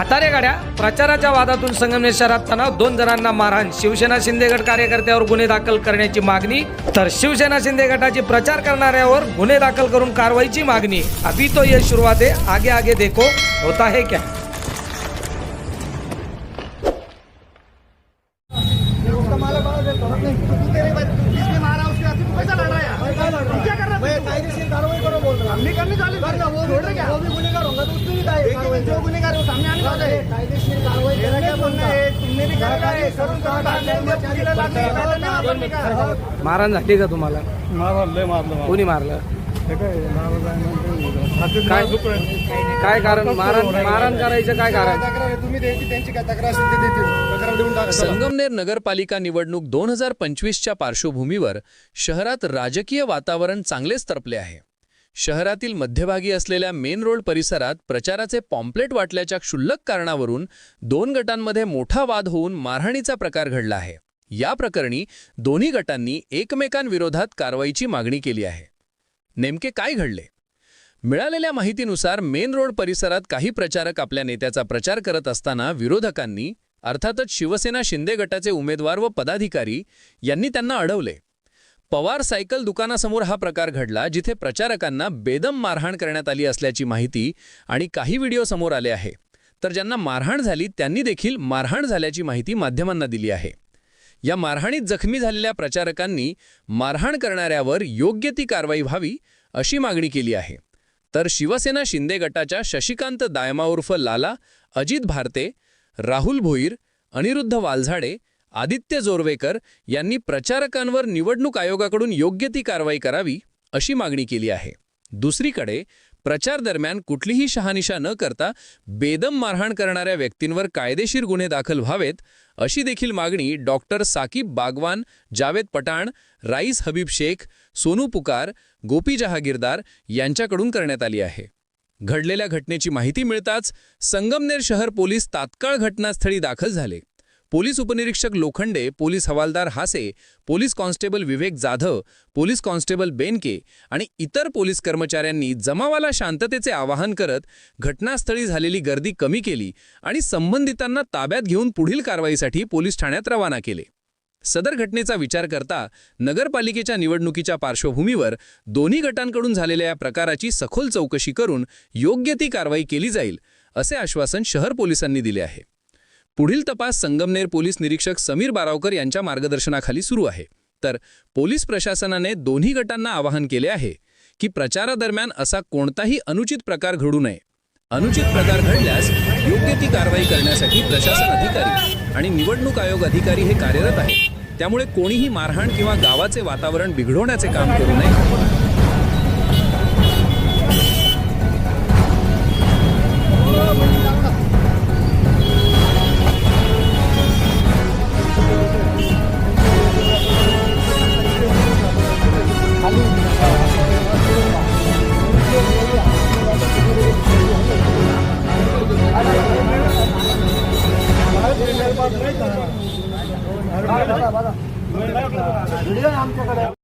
म्हातारे गाड्या प्रचाराच्या वादातून संगमनेर शहरात तणाव. दोन जणांना मारहाण. शिवसेना शिंदे गट कार्यकर्त्यावर गुन्हे दाखल करण्याची मागणी. तर शिवसेना शिंदे गटाची प्रचार करणाऱ्यावर गुन्हे दाखल करून कारवाईची मागणी. अभी तो ये शुरुआत है. आगे आगे देखो. होता है क्या? है है मैं कायदेशीर कार्रवाई करो बोल रहा हमने करने कर वो भी गुनेगार होगा तो उसमें भी कार्रवाई जो गुनेगार वो सामने आने वाला कायदेशीर कार्रवाई मेरा क्या बोलना तुमने भी करा करून कहा डाल मारहाण झाली का तुम्हाला? मारलं लय मारलं कोणी मारलं? काय कारण? मारहाण मारहाण करायचं काय कारण? तक्रार आहे तुम्ही द्यायची त्यांची काय तक्रार असेल ते देतील. तक्रार देऊन टाका. चला. संगमनेर नगरपालिका निवडणूक दोन हजार पंचवीसच्या पार्श्वभूमीवर शहरात राजकीय वातावरण चांगलेच तरपले आहे. शहरातील मध्यभागी असलेल्या मेन रोड परिसरात प्रचाराचे पॉम्पलेट वाटल्याच्या क्षुल्लक कारणावरून दोन गटांमध्ये मोठा वाद होऊन मारहाणीचा प्रकार घडला आहे. या प्रकरणी दोन्ही गटांनी एकमेकांविरोधात कारवाईची मागणी केली आहे. नेमके काय घडले? मिळालेल्या माहितीनुसार मेन रोड परिसरात काही प्रचारक आपल्या नेत्याचा प्रचार करत असताना विरोधकांनी अर्थातच शिवसेना शिंदे गटाचे उमेदवार व पदाधिकारी यांनी त्यांना अडवले. पवार सायकल दुकानासमोर हा प्रकार घडला जिथे प्रचारकांना बेदम मारहाण करण्यात आली असल्याची माहिती आणि काही व्हिडिओ समोर आले आहे. तर ज्यांना मारहाण झाली त्यांनी देखील मारहाण झाल्याची माहिती माध्यमांना दिली आहे. या मारहाणीत जखमी झालेल्या प्रचारकांनी मारहाण करणाऱ्यावर योग्य ती कारवाई व्हावी अशी मागणी केली आहे. तर शिवसेना शिंदे गटाच्या शशिकांत दायमा उर्फ लाला अजित भारते राहुल भोईर अनिरुद्ध वालझाडे आदित्य जोरवेकर यांनी प्रचारकांवर निवडणूक आयोगाकडून योग्य ती कारवाई करावी अशी मागणी केली आहे. दुसरीकडे प्रचार दरम्यान कुठलीही शहानिशा न करता बेदम मारहाण करणाऱ्या व्यक्तींवर कायदेशीर गुन्हे दाखल व्हावेत अशी देखील मागणी डॉक्टर साकीब बागवान जावेद पठाण राईस हबीब शेख सोनू पुकार गोपी जहागीरदार यांच्याकडून करण्यात आली आहे. घडलेल्या घटनेची माहिती मिळताच संगमनेर शहर पोलीस तात्काळ घटनास्थळी दाखल झाले. पोलीस उपनिरीक्षक लोखंडे पोलीस हवालदार Hase police constable Vivek Jadhav police constable Benke आणि इतर पोलीस कर्मचाऱ्यांनी जमावाला शांततेचे आवाहन करत घटनास्थळी झालेली गर्दी कमी केली आणि संबंधितांना ताब्यात घेऊन पुढील कारवाईसाठी पोलीस ठाण्यात रवाना केले. सदर घटनेचा विचार करता नगरपालिकेच्या निवडणुकीच्या पार्श्वभूमीवर दोन्ही गटांकडून झालेल्या या प्रकाराची सखोल चौकशी करून योग्य ती कारवाई केली जाईल असे आश्वासन शहर पोलिसांनी दिले आहे. पुढील तपास संगमनेर पोलीस निरीक्षक समीर बारावकर यांच्या मार्गदर्शनाखाली सुरू आहे. तर पोलीस प्रशासनाने दोन्ही गटांना आवाहन केले आहे की प्रचारादरम्यान असा कोणताही अनुचित प्रकार घडू नये. अनुचित प्रकार घडल्यास योग्य ती कारवाई करण्यासाठी प्रशासन अधिकारी आणि निवडणूक आयोग अधिकारी हे कार्यरत आहेत. त्यामुळे कोणीही मारहाण किंवा गावाचे वातावरण बिघडवण्याचे काम करू नये. आमच्याकडे.